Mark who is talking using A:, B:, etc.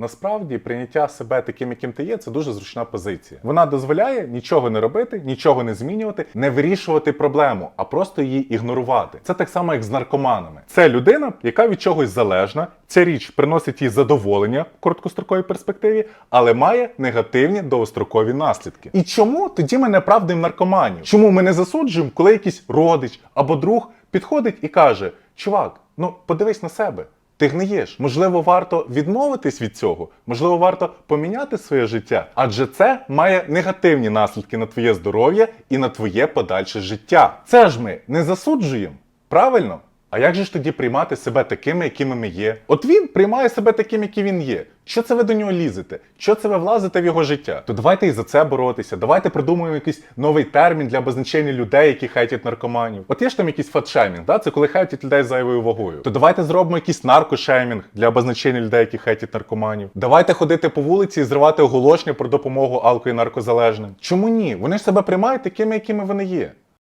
A: Насправді прийняття себе таким, яким ти є, це дуже зручна позиція. Вона дозволяє нічого не робити, нічого не змінювати, не вирішувати проблему, а просто її ігнорувати. Це так само, як з наркоманами. Це людина, яка від чогось залежна. Ця річ приносить їй задоволення в короткостроковій перспективі, але має негативні довгострокові наслідки. І чому тоді ми не правдимо наркоманів? Чому ми не засуджуємо, коли якийсь родич або друг підходить і каже: Чувак, ну подивись на себе. Ти гниєш. Можливо, варто відмовитись від цього, можливо, варто поміняти своє життя, адже це має негативні наслідки на твоє здоров'я і на твоє подальше життя. Це ж ми не засуджуємо. Правильно? А як же ж тоді приймати себе такими, якими ми є? От він приймає себе таким, який він є. Що це ви до нього лізете? Що це ви влазите в його життя? То давайте і за це боротися. Давайте придумаємо якийсь новий термін для обозначення людей, які хейтять наркоманів. От є ж там якийсь фатшеймінг, да? це коли хейтять людей зайвою вагою. То давайте зробимо якийсь наркошеймінг для обозначення людей, які хейтять наркоманів. Давайте ходити по вулиці і зривати оголошення про допомогу алко і наркозалежним. Чому ні? Вони ж себе приймають такими, якими вони є.